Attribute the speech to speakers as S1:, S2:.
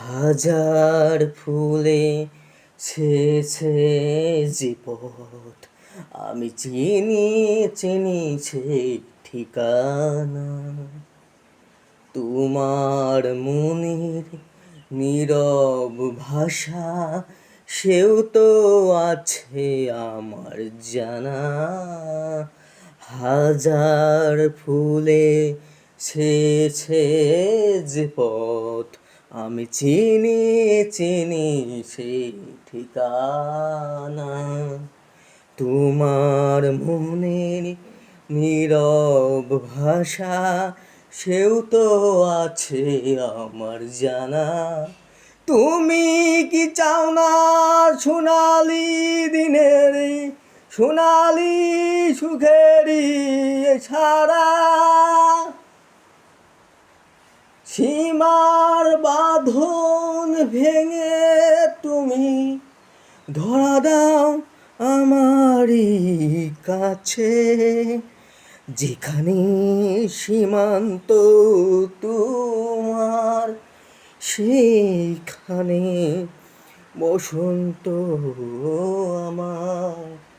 S1: হাজার ফুলে ছেছে পথ আমি চিনি চিনি সে ঠিকানা। তোমার মনের নীরব ভাষা, সেও তো আছে আমার জানা। হাজার ফুলে ছেছে পথ আমি চিনি চিনি সেই ঠিকানা। তোমার মনের নীরব ভাষা, সেও তো আছে আমার জানা। তুমি কি চাও না সোনালি দিনের, সোনালি সুখেরই ছাড়া সীমার বাঁধন ভেঙে তুমি ধরা দাও আমারই কাছে। যেখানে সীমান্ত তোমার সেইখানে বসন্ত আমার